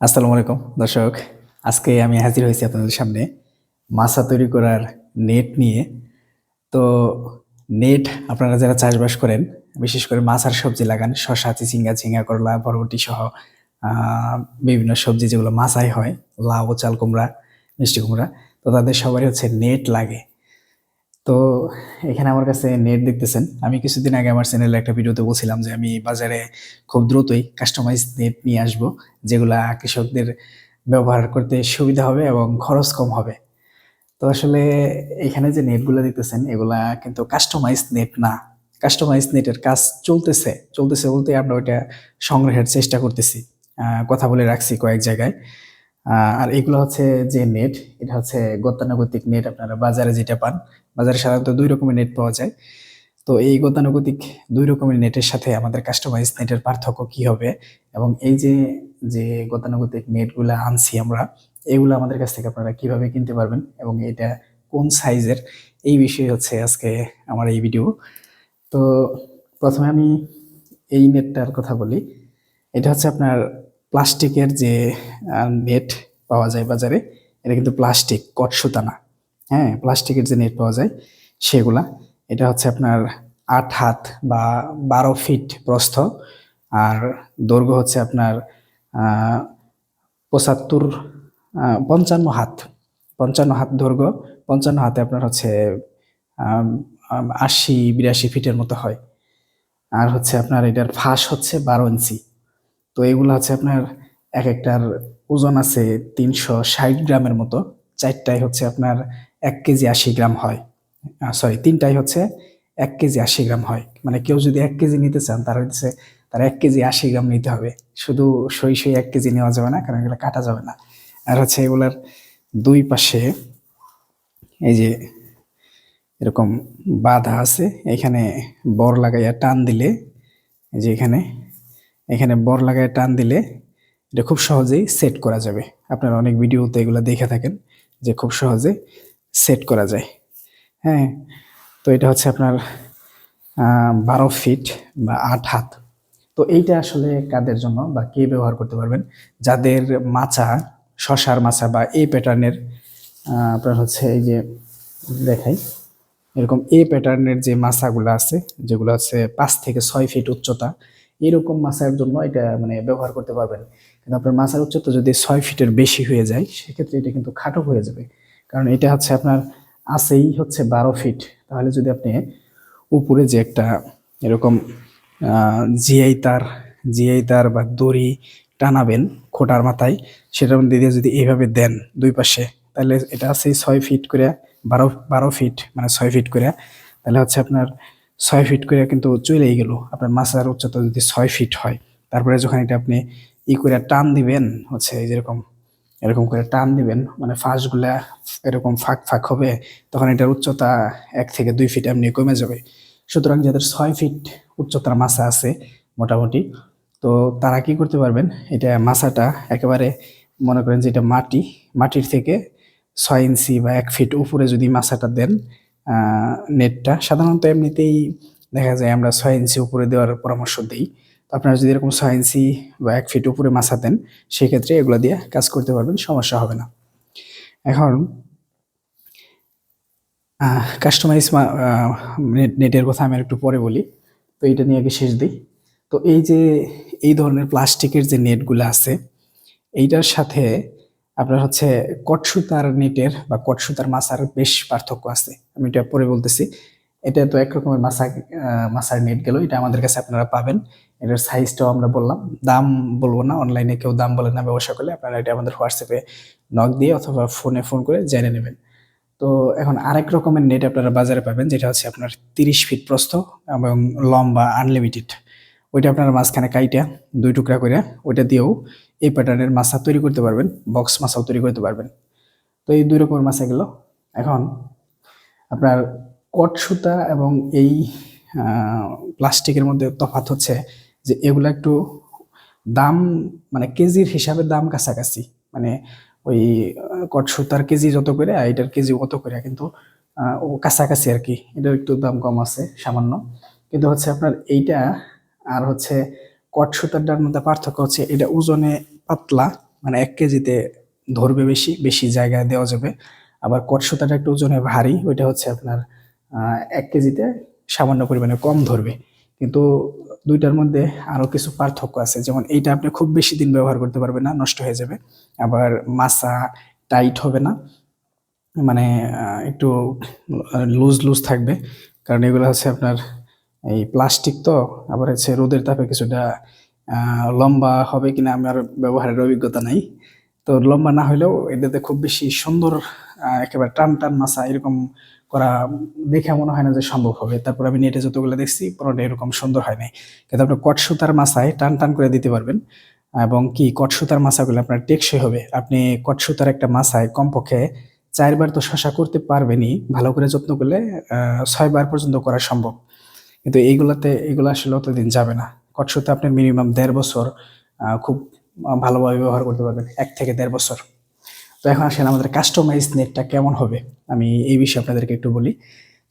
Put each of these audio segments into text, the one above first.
আসসালামু আলাইকুম, দর্শক। আজকে আমি হাজির হয়েছি আপনাদের সামনে মাছা তৈরি করার নেট নিয়ে। তো নেট আপনারা যারা চাষবাস করেন, বিশেষ করে মাছ আর সবজি লাগান শশা চিচিঙ্গা ঝিঙ্গা করলা, বরবটি সহ বিভিন্ন সবজি যেগুলো মাছাই হয়, লাউ, চাল কুমড়া, মিষ্টি কুমড়া, তো তাদের সবারই হচ্ছে নেট লাগে। তো এখানে আমার কাছে নেট দেখতেছেন। আমি কিছুদিন আগে আমার চ্যানেলে একটা ভিডিওতে বলছিলাম যে আমি বাজারে খুব দ্রুতই কাস্টমাইজ নেট নিয়ে আসব, যেগুলা কৃষকদের ব্যবহার করতে সুবিধা হবে এবং খরচ কম হবে। তো আসলে এখানে যে নেটগুলো দেখতেছেন, এগুলা কিন্তু কাস্টমাইজ নেট না। কাস্টমাইজ নেটের কাজ চলতেছে। চলতেছে বলতে আমরা ওইটা সংগ্রহের চেষ্টা করতেছি। কথা বলে রাখছি কয়েক জায়গায়। আর এগুলো হচ্ছে যে নেট এটা হচ্ছে গতানুগতিক নেট আপনারা বাজারে যেটা পান। বাজারে সাধারণত দুই রকমের নেট পাওয়া যায়। তো এই গতানুগতিক দুই রকমের নেটের সাথে আমাদের কাস্টমাইজ নেটের পার্থক্য কি হবে? এবং এই যে যে গতানুগতিক নেটগুলো আনছি আমরা, এগুলো আমাদের কাছ থেকে আপনারা কীভাবে কিনতে পারবেন? এবং এটা কোন সাইজের এই বিষয়ে হচ্ছে আজকে আমার এই ভিডিও তো প্রথমে আমি এই নেটটার কথা বলি। এটা হচ্ছে আপনার প্লাস্টিকের যে নেট পাওয়া যায় বাজারে, এটা কিন্তু প্লাস্টিক কট সুতা না হ্যাঁ প্লাস্টিকের যে নেট পাওয়া যায়, সেগুলা। এটা হচ্ছে আপনার আট হাত বা বারো ফিট প্রস্থ। আর দৈর্ঘ্য হচ্ছে আপনার পঁচাত্তর পঞ্চান্ন হাত। পঞ্চান্ন হাত দৈর্ঘ্য। পঞ্চান্ন হাতে আপনার হচ্ছে আশি, বিরাশি ফিটের মতো হয়। আর হচ্ছে আপনার এটার ফাঁস হচ্ছে বারো ইঞ্চি। তো এগুলো হচ্ছে আপনার এক একটার ওজন আছে তিনশো ষাট গ্রামের মতো। চারটায় হচ্ছে আপনার এক কেজি আশি গ্রাম হয়। সরি তিনটাই হচ্ছে এক কেজি আশি গ্রাম হয়। মানে কেউ যদি এক কেজি নিতে চান, তার হচ্ছে, তার এক কেজি আশি গ্রাম নিতে হবে। শুধু সই সই এক কেজি নেওয়া যাবে না, কারণ এগুলো কাটা যাবে না। আর হচ্ছে এগুলার দুই পাশে এই যে এরকম বাধা আছে, এখানে বর লাগাইয়া টান দিলে যে এখানে এখানে বর লাগায় টান দিলে এটা খুব সহজেই সেট করা যাবে। আপনারা অনেক ভিডিওতে এগুলো দেখে থাকেন যে খুব সহজে সেট করা যায়। হ্যাঁ তো এটা হচ্ছে আপনার বারো ফিট বা আট হাত। তো এইটা আসলে কাদের জন্য বা কে ব্যবহার করতে পারবেন? যাদের মাচা, শশার মাচা বা এই প্যাটার্নের আপনার হচ্ছে এই যে দেখাই, এরকম এ প্যাটার্নের যে মাছাগুলো আছে, যেগুলো আছে পাঁচ থেকে ছয় ফিট উচ্চতা এরকম মাছার জন্য এটা মানে ব্যবহার করতে পারবেন। কিন্তু আপনার মাছার উচ্চতা যদি ছয় ফিটের বেশি হয়ে যায়, সেক্ষেত্রে এটা কিন্তু খাটো হয়ে যাবে। কারণ এটা হচ্ছে আপনার আছেই হচ্ছে বারো ফিট। তাহলে যদি আপনি উপরে যে একটা এরকম জিআই তার জিআই তার বা দড়ি টানাবেন খোটার মাথায়, সেটার মধ্যে দিয়ে যদি এইভাবে দেন দুই পাশে, তাহলে এটা আছে ছয় ফিট করে, বারো বারো ফিট মানে ছয় ফিট করে, তাহলে হচ্ছে আপনার ছয় ফিট করে কিন্তু চলেই গেল। আপনার মাছার উচ্চতা যদি ছয় ফিট হয়, তারপরে যখন এটা আপনি ই করে টান দিবেন, হচ্ছে এই যেরকম, এরকম করে টান দিবেন মানে ফাঁসগুলা এরকম ফাঁক ফাঁক হবে, তখন এটার উচ্চতা এক থেকে দুই ফিট এমনি কমে যাবে। সুতরাং যাদের ছয় ফিট উচ্চতার মাছা আছে, মোটামুটি, তো তারা কি করতে পারবেন, এটা মাছাটা একেবারে মনে করেন যে এটা মাটি, মাটির থেকে ছয় ইঞ্চি বা এক ফিট উপরে যদি মাছাটা দেন নেটটা সাধারণত এমনিতেই দেখা যায় আমরা ছয় ইঞ্চি উপরে দেওয়ার পরামর্শ দিই। তো আপনারা যদি এরকম ছয় ইঞ্চি বা এক ফিট উপরে মাছা দেন সেক্ষেত্রে এগুলো দিয়ে কাজ করতে পারবেন, সমস্যা হবে না। এখন কাস্টমাইজ নেটের কথা আমি একটু পরে বলি। তো এটা নিয়ে আগে শেষ দিই। তো এই যে, এই ধরনের প্লাস্টিকের যে নেটগুলো আছে, এইটার সাথে আপনার হচ্ছে কটসুতার নেটের বা কটসুতার মাছার বেশ পার্থক্য আছে। আমি এটা পরে বলতেছি। এটা তো এক রকমের মাছা মাছার নেট গেল। এটা আমাদের কাছে আপনারা পাবেন। এটার সাইজটাও আমরা বললাম। দাম বলব না অনলাইনে কেউ দাম বলে না, ব্যবসা করলে আপনারা এটা আমাদের হোয়াটসঅ্যাপে নক দিয়ে অথবা ফোনে ফোন করে জেনে নেবেন। তো এখন আরেক রকমের নেট আপনারা বাজারে পাবেন, যেটা হচ্ছে আপনার তিরিশ ফিট প্রস্থ এবং লম্বা আনলিমিটেড ওইটা আপনারা মাঝখানে কাইটা দুই টুকরা করে ওইটা দিয়েও এই প্যাটার্নের মাছা তৈরি করতে পারবেন বক্স মাছাও তৈরি করতে পারবেন। তো এই দুই রকমের মাছা গেল। এখন আপনার কট সুতা এবং এই প্লাস্টিকের মধ্যে তফাৎ হচ্ছে যে এগুলা একটু দাম মানে কেজির হিসাবে দাম কাছাকাছি। মানে ওই কট সুতার কেজি যত করে, আর এটার কেজি কত করে, কিন্তু ও কাছাকাছি আর কি। এটার একটু দাম কম আছে, সামান্য। কিন্তু হচ্ছে আপনার এইটা আর হচ্ছে কট সুতারটার মধ্যে পার্থক্য হচ্ছে এটা ওজনে পাতলা মানে এক কেজিতে ধরবে বেশি বেশি জায়গায় দেওয়া যাবে। আবার কট সুতাটা একটু ওজনে ভারী, ওইটা হচ্ছে আপনার এক কেজিতে সামান্য পরিমাণে কম ধরবে। কিন্তু দুইটার মধ্যে আরও কিছু পার্থক্য আছে, যেমন এইটা আপনি খুব বেশি দিন ব্যবহার করতে পারবেন না, নষ্ট হয়ে যাবে। আবার মাছা টাইট হবে না মানে একটু লুজ লুজ থাকবে। কারণ এগুলো হচ্ছে আপনার এই প্লাস্টিক তো, আবার হচ্ছে রোদের তাপে কিছুটা লম্বা হবে কিনা আমার ব্যবহারের অভিজ্ঞতা নাই। তো লম্বা না হলেও এটাতে খুব বেশি সুন্দর একেবারে টান টান মাছা এরকম করা দেখে মনে হয় না যে সম্ভব হবে। তারপর আমি নেটে যতগুলো দেখছি পুরোটা এরকম সুন্দর হয় নাই। কিন্তু আপনি কট সুতার মাছায় টান টান করে দিতে পারবেন। এবং কি কট সুতার মাছাগুলো আপনার টেকসই হবে। আপনি কট সুতার একটা মাছায় কমপক্ষে চারবার তো শশা করতে পারবেনই। ভালো করে যত্ন করলে ছয়বার পর্যন্ত করা সম্ভব। কিন্তু এইগুলাতে, এগুলো আসলে অতদিন যাবে না। কটসুতে আপনি মিনিমাম দেড় বছর খুব ভালোভাবে ব্যবহার করতে পারবেন, এক থেকে দেড় বছর। তো এখন আসেন আমাদের কাস্টমাইজ নেটটা কেমন হবে? আমি এই বিষয়ে আপনাদেরকে একটু বলি।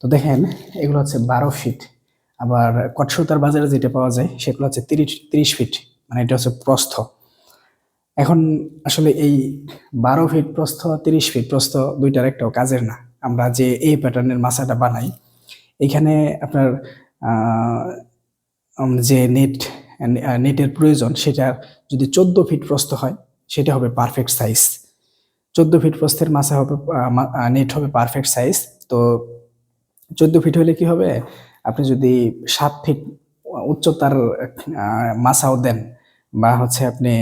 তো দেখেন, এগুলো হচ্ছে বারো ফিট আবার কটসুতার বাজারে যেটা পাওয়া যায়, সেগুলো হচ্ছে তিরিশ তিরিশ ফিট মানে এটা হচ্ছে প্রস্থ। এখন আসলে এই বারো ফিট প্রস্থ, তিরিশ ফিট প্রস্থ দুইটার একটাও কাজের না। আমরা যে এই প্যাটার্নের মাছাটা বানাই, এখানে আপনার যে নেট নেটের প্রয়োজন, সেটা যদি চোদ্দ ফিট প্রস্থ হয়, সেটা হবে পারফেক্ট সাইজ চোদ্দ ফিট প্রস্থের মাছা হবে নেট হবে পারফেক্ট সাইজ তো চোদ্দ ফিট হলে কি হবে? আপনি যদি সাত ফিট উচ্চতার মাছাও দেন, বা হচ্ছে আপনি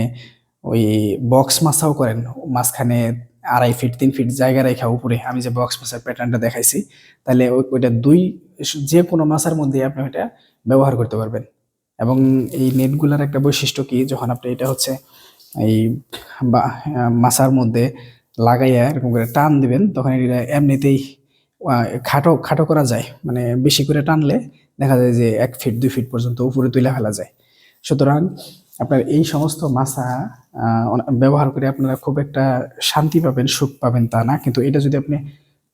ওই বক্স মাছাও করেন, মাঝখানে আড়াই ফিট তিন ফিট জায়গা রেখা উপরে আমি যে বক্স মাছের প্যাটার্নটা দেখাইছি, তাহলে ওই- ওইটা দুই যে কোনো মাছের মধ্যে আপনি ওইটা ব্যবহার করতে পারবেন। এবং এই নেটগুলোর একটা বৈশিষ্ট্য কি? যখন আপনি এটা হচ্ছে এই বা- মাছার মধ্যে লাগাইয়া এরকম করে টান দিবেন, তখন এটা এমনিতেই খাটো খাটো করা যায়। মানে বেশি করে টানলে দেখা যায় যে এক ফিট দুই ফিট পর্যন্ত উপরে তুলে ফেলা যায়। সুতরাং আপনার এই সমস্ত অন- ব্যবহার করে আপনারা খুব একটা শান্তি পাবেন, সুখ পাবেন তা না। কিন্তু এটা যদি আপনি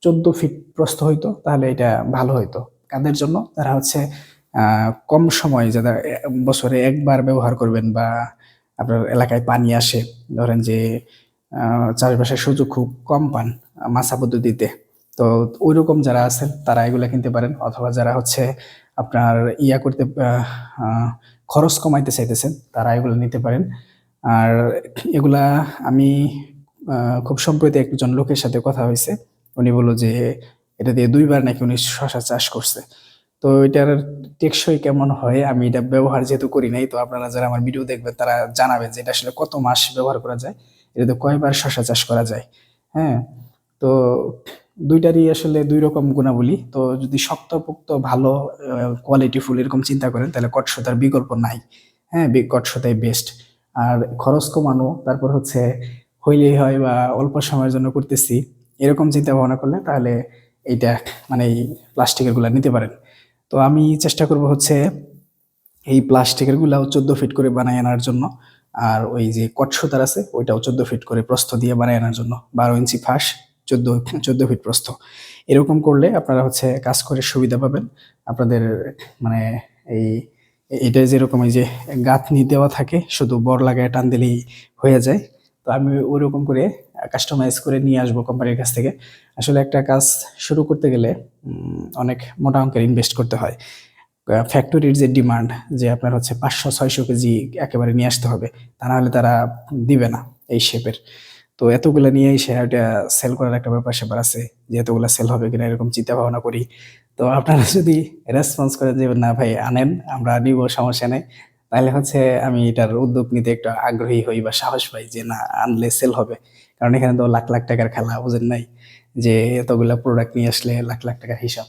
চোদ্দ ফিট প্রস্থ হইতো, তাহলে এটা ভালো হইতো। কাদের জন্য? তারা হচ্ছে কম সময় যারা বছরে একবার ব্যবহার করবেন বা আপনার এলাকায় পানি আসে, ধরেন যে চাষবাসের সুযোগ খুব কম পান মাছা পদ্ধতিতে, তো ওই রকম যারা আছেন, তারা এগুলো কিনতে পারেন। অথবা যারা হচ্ছে আপনার ইয়া করতে খরচ কমাইতে চাইতেছেন, তারা এগুলো নিতে পারেন। আর এগুলা আমি খুব সম্প্রতি একজন লোকের সাথে কথা হয়েছে। উনি বলল যে, এটা দিয়ে দুইবার নাকি উনি শশা চাষ করছে। তো এটার টেকসই কেমন হয়, আমি এটা ব্যবহার যেহেতু করি নাই, তো আপনারা যারা আমার ভিডিও দেখবেন, তারা জানাবেন যে, এটা আসলে কত মাস ব্যবহার করা যায়? এটাতে কয়বার শশা চাষ করা যায়? হ্যাঁ তো দুইটারই আসলে দুই রকম গুণাবলী। তো যদি শক্তপোক্ত, ভালো কোয়ালিটি ফুল এরকম চিন্তা করেন, তাহলে কটসতার বিকল্প নাই। হ্যাঁ কটসতাই বেস্ট আর খরচ কমানো, তারপর হচ্ছে হইলেই হয় বা অল্প সময়ের জন্য করতেছি, এরকম চিন্তা ভাবনা করলে তাহলে এইটা মানে এই প্লাস্টিকেরগুলা নিতে পারেন। তো আমি চেষ্টা করব হচ্ছে এই প্লাস্টিকের গুলাও চোদ্দ ফিট করে বানায় আনার জন্য। আর ওই যে কট সুতার আছে, ওইটাও চোদ্দ ফিট করে প্রস্থ দিয়ে বানায় আনার জন্য। বারো ইঞ্চি ফাঁস। চোদ্দ চোদ্দ ফিট প্রস্থ। এরকম করলে আপনারা হচ্ছে কাজ করে সুবিধা পাবেন। আপনাদের মানে এই, এটা যেরকম এই যে গাঁথনি দেওয়া থাকে, শুধু বর লাগায় টান দিলেই হয়ে যায়। তো আমি ওইরকম করে কাস্টমাইজ করে নিয়ে আসব কোম্পানির কাছ থেকে। আসলে একটা কাজ শুরু করতে গেলে অনেক মোটা অঙ্কের ইনভেস্ট করতে হয়। ফ্যাক্টরির যে ডিমান্ড যে আপনার হচ্ছে পাঁচশো, ছয়শো কেজি একেবারে নিয়ে আসতে হবে, তা না হলে তারা দিবে না এই শেপের তো এতগুলো নিয়ে এসে ওটা সেল করার একটা ব্যাপার স্যাপার আছে, যে এতগুলো সেল হবে কিনা এরকম চিন্তা ভাবনা করি। তো আপনারা যদি রেসপন্স করেন যে, না ভাই, আনেন, আমরা নিব, সমস্যা নেই। তাহলে হচ্ছে আমি এটার উদ্যোগ নিতে একটু আগ্রহী হই বা সাহস পাই যে, না, আনলে সেল হবে। কারণ এখানে তো লাখ লাখ টাকার খেলা, বুঝেন নাই? যে এতগুলা প্রোডাক্ট নিয়ে আসলে লাখ লাখ টাকার হিসাব।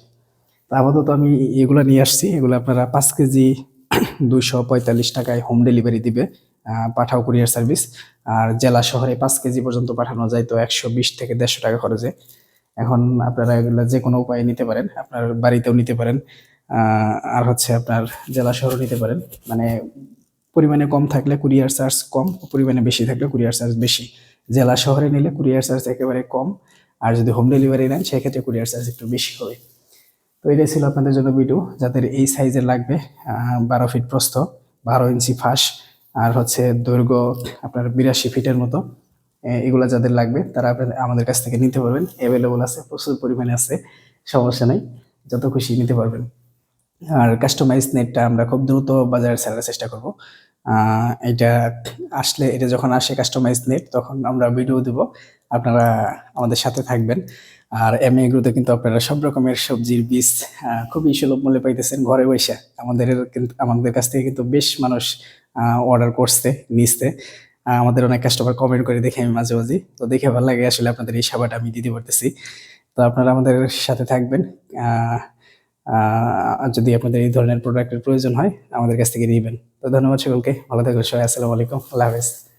তো আপাতত আমি এগুলো নিয়ে আসছি। এগুলো আপনারা পাঁচ কেজি দুইশো পঁয়তাল্লিশ টাকায় হোম ডেলিভারি দিবে। পাঠাও কুরিয়ার সার্ভিস। আর জেলা শহরে পাঁচ কেজি পর্যন্ত পাঠানো যায়, তো একশো বিশ থেকে দেড়শো টাকা খরচে। এখন আপনারা এগুলো যে কোনো উপায়ে নিতে পারেন, আপনার বাড়িতেও নিতে পারেন আর হচ্ছে আপনার জেলা শহরও নিতে পারেন। মানে পরিমাণে কম থাকলে কুরিয়ার চার্জ কম, পরিমাণে বেশি থাকলে কুরিয়ার চার্জ বেশি। জেলা শহরে নিলে কুরিয়ার চার্জ একেবারে কম, আর যদি হোম ডেলিভারি নেন, সেক্ষেত্রে কুরিয়ার চার্জ একটু বেশি হবে। তো এটাই ছিল আপনাদের জন্য ভিডিও যাদের এই সাইজের লাগবে বারো ফিট প্রস্থ, বারো ইঞ্চি ফাঁস আর হচ্ছে দৈর্ঘ্য আপনার বিরাশি ফিটের মতো। এগুলো যাদের লাগবে, তারা আমাদের কাছ থেকে নিতে পারবেন। অ্যাভেলেবল আছে, প্রচুর পরিমাণে আছে, সমস্যা নেই, যত খুশি নিতে পারবেন। আর কাস্টমাইজ নেটটা আমরা খুব দ্রুত বাজারে ছাড়ার চেষ্টা করব। এটা আসলে, এটা যখন আসে কাস্টমাইজ নেট তখন আমরা ভিডিও দেব। আপনারা আমাদের সাথে থাকবেন। আর এম এগুলোতে কিন্তু আপনারা সব রকমের সবজির বীজ খুবই সুলভ মূল্যে পাইতেছেন ঘরে বসে। আমাদের কিন্তু, আমাদের কাছ থেকে কিন্তু বেশ মানুষ অর্ডার করছে, নিচ্ছে। আমাদের অনেক কাস্টমার কমেন্ট করে দেখে আমি মাঝে মাঝে। তো দেখে ভালো লাগে আসলে আপনাদের এই সেবাটা আমি দিতে পারতেছি। তো আপনারা আমাদের সাথে থাকবেন। যদি আপনাদের এই ধরনের প্রোডাক্টের প্রয়োজন হয়, আমাদের কাছ থেকে নিবেন। তো ধন্যবাদ সকলকে। ভালো থাকবেন সবাই। আসসালামু আলাইকুম। আল্লাহ হাফেজ।